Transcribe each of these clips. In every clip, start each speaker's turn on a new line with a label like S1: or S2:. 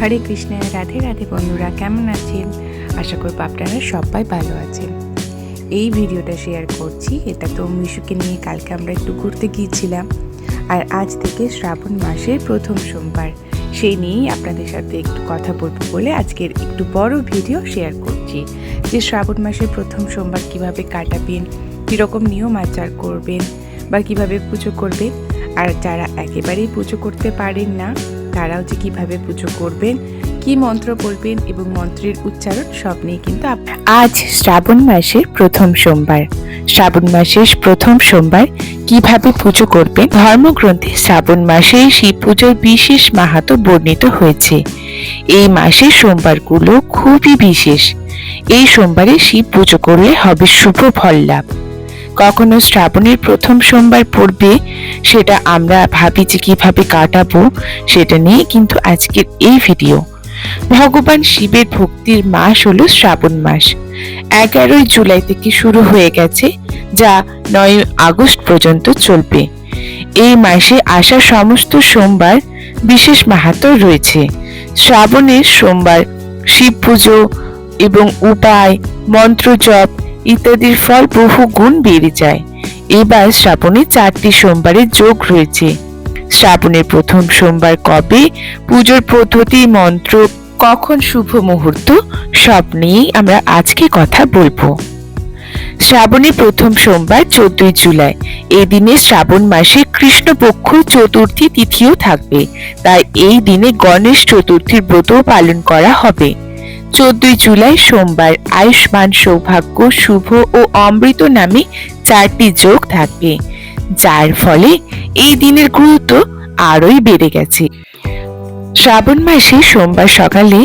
S1: হরে কৃষ্ণ, রাধে রাধে বন্ধুরা, কেমন আছেন? আশা করব আপনারা সবাই ভালো আছেন। এই ভিডিওটা শেয়ার করছি, এটা তো মিশুকে নিয়ে কালকে আমরা একটু ঘুরতে গিয়েছিলাম। আর আজ থেকে শ্রাবণ মাসের প্রথম সোমবার, সেই নিয়েই আপনাদের সাথে একটু কথা বলব বলে আজকের একটু বড় ভিডিও শেয়ার করছি। যে শ্রাবণ মাসের প্রথম সোমবার কীভাবে কাটাবেন, কীরকম নিয়ম আচার করবেন বা কীভাবে পুজো করবেন আর যারা একেবারেই পুজো করতে পারেন না, তারাও যে কীভাবে পুজো করবেন, কি মন্ত্র বলবেন এবং মন্ত্রের উচ্চারণ সব নিয়ে কিন্তু আজ শ্রাবণ মাসের প্রথম সোমবার। শ্রাবণ মাসের প্রথম সোমবার কীভাবে পুজো করবেন? ধর্মগ্রন্থে শ্রাবণ মাসে শিব পুজোর বিশেষ মাহাত্ম বর্ণিত হয়েছে। এই মাসের সোমবারগুলো খুবই বিশেষ। এই সোমবারে শিব পুজো করলে হবে শুভ ফল লাভ। কখনো শ্রাবণের প্রথম সোমবার পড়বে, সেটা আমরা ভাবি যে কীভাবে কাটাবো, সেটা নিয়ে কিন্তু আজকের এই ভিডিও। ভগবান শিবের ভক্তির মাস হলো শ্রাবণ মাস। এগারোই জুলাই থেকে শুরু হয়ে গেছে, যা নয় আগস্ট পর্যন্ত চলবে। এই মাসে আসা সমস্ত সোমবার বিশেষ মাহাত্ম রয়েছে। শ্রাবণের সোমবার শিব পুজো এবং উপায় মন্ত্র জপ ইত্যাদির ফল বহু গুণ বেড়ে যায়। এবার শ্রাবণে চারটি সোমবারের যোগ রয়েছে। শ্রাবণের প্রথম সোমবার কবে? পুজোর পদ্ধতি, মন্ত্র, কখন শুভ মুহূর্ত? সব নিয়েই আমরা আজকে কথা বলব। শ্রাবণের প্রথম সোমবার চোদ্দই জুলাই। এই দিনে শ্রাবণ মাসে কৃষ্ণপক্ষ চতুর্থী তিথিও থাকবে। তাই এই দিনে গণেশ চতুর্থীর ব্রত পালন করা হবে। চোদ্দই জুলাই সোমবার আয়ুষ্মান সৌভাগ্য, শুভ ও অমৃত নামে চারটি যোগ থাকবে, যার ফলে এই দিনের গুরুত্ব আরোই বেড়ে গেছে। শ্রাবণ মাসে সোমবার সকালে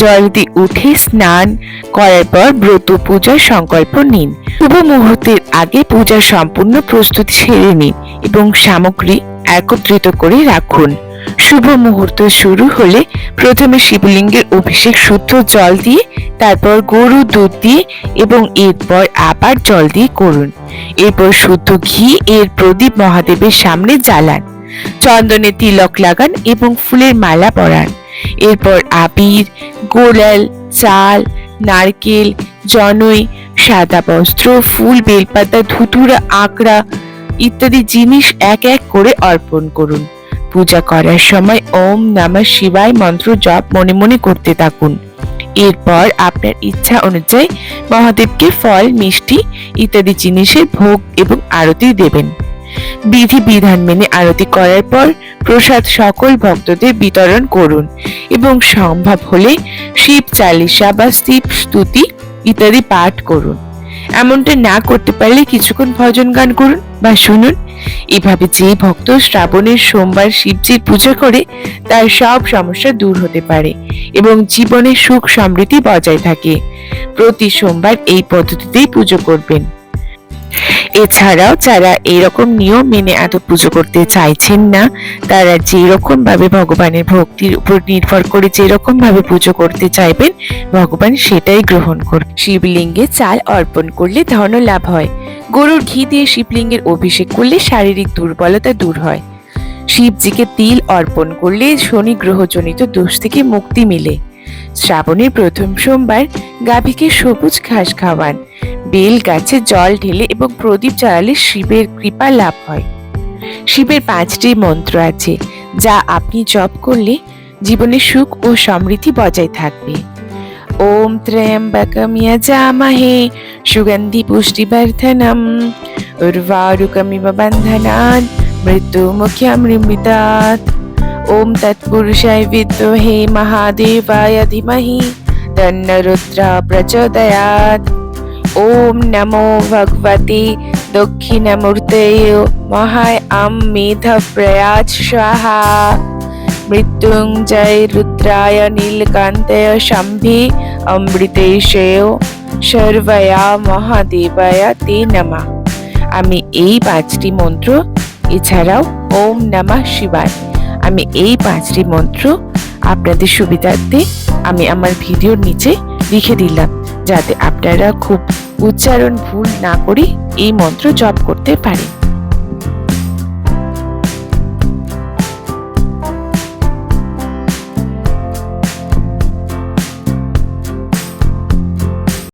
S1: জলদি উঠে স্নান করার পর ব্রত পূজার সংকল্প নিন। শুভ মুহূর্তের আগে পূজার সম্পূর্ণ প্রস্তুতি সেরে নিন এবং সামগ্রী একত্রিত করে রাখুন। শুভ মুহূর্ত শুরু হলে প্রথমে শিবলিঙ্গের অভিষেক শুদ্ধ জল দিয়ে, তারপর গরু দুধ দিয়ে এবং এরপর আবার জল দিয়ে করুন। এরপর শুদ্ধ ঘি এর প্রদীপ মহাদেবের সামনে জ্বালান। চন্দনে তিলক লাগান এবং ফুলের মালা পরান। এরপর আবির, গোলাল, চাল, নারকেল জনই সাদা বস্ত্র, ফুল, বেলপাতা, ধুতুরা, আঁকড়া ইত্যাদি জিনিস এক এক করে অর্পণ করুন। পূজা করার সময় ওম নমঃ শিবায় মন্ত্র জপ মনে মনে করতে থাকুন। এরপর আপনার ইচ্ছা অনুযায়ী মহাদেবকে ফল, মিষ্টি ইত্যাদি জিনিসের ভোগ এবং আরতি দেবেন। বিধি বিধান মেনে আরতি করার পর প্রসাদ সকল ভক্তদের বিতরণ করুন এবং সম্ভব হলে শিব চালিসা বা শিব স্তুতি ইত্যাদি পাঠ করুন। এমনটা না করতে পারলে কিছুক্ষণ ভজন গান করুন বা শুনুন। এভাবে যে ভক্ত শ্রাবণের সোমবার শিবজির পূজা করে, তার সব সমস্যা দূর হতে পারে এবং জীবনে সুখ সমৃদ্ধি বজায় থাকে। প্রতি সোমবার এই পদ্ধতিতেই পুজো করবেন। এছাড়াও যারা এরকম নিয়ম মেনে এত পুজো করতে চাইছেন না, তারা যেরকম ভাবে ভগবানের ভক্তির উপর নির্ভর করে যেরকম ভাবে পুজো করতে চাইবেন, ভগবান সেটাই গ্রহণ করবে। শিবলিঙ্গে চাল অর্পণ করলে ধন লাভ হয়। গরুর ঘি দিয়ে শিবলিঙ্গের অভিষেক করলে শারীরিক দুর্বলতা দূর হয়। শিবজিকে তিল অর্পণ করলে শনি গ্রহজনিত দোষ থেকে মুক্তি মিলে। শ্রাবণের প্রথম সোমবার গাভীকে সবুজ ঘাস খাওয়ান। বেল গাছে জল ঢেলে এবং প্রদীপ জ্বালালে শিবের কৃপা লাভ হয়। শিবের পাঁচটি মন্ত্র আছে, যা আপনি জপ করলে জীবনে সুখ ও সমৃদ্ধি বজায় থাকবে। ওম ত্র্যম্বকম যজামহে সুগন্ধি পুষ্টি পুষ্টিবর্ধনম, উর্বারুকমিব বন্ধনান মৃত্যুমুখ্যমৃমিতাৎ ওম তৎপুরুষায় বিদ্মহে মহাদেবায় ধীমহি তন্ন রুদ্র প্রচোদয়াৎ। ওম নমো ভগবতে দক্ষিণমূর্তয়ে মহায় আম মেধ প্রয়াজ স্বাহা। মৃত্যুঞ্জয় রুদ্রায় নীলকান্তয় শম্ভে অমৃতেশয় সর্বয়া মহাদেবায় তে নমা। আমি এই পাঁচটি মন্ত্র, এছাড়াও ওম নমঃ শিবায়। আমি এই পাঁচটি মন্ত্র আপনাদের সুবিধার্থে আমি আমার ভিডিওর নিচে লিখে দিলাম, যাতে আপনারা খুব উচ্চারণ ভুল না করে এই মন্ত্র জপ করতে পারেন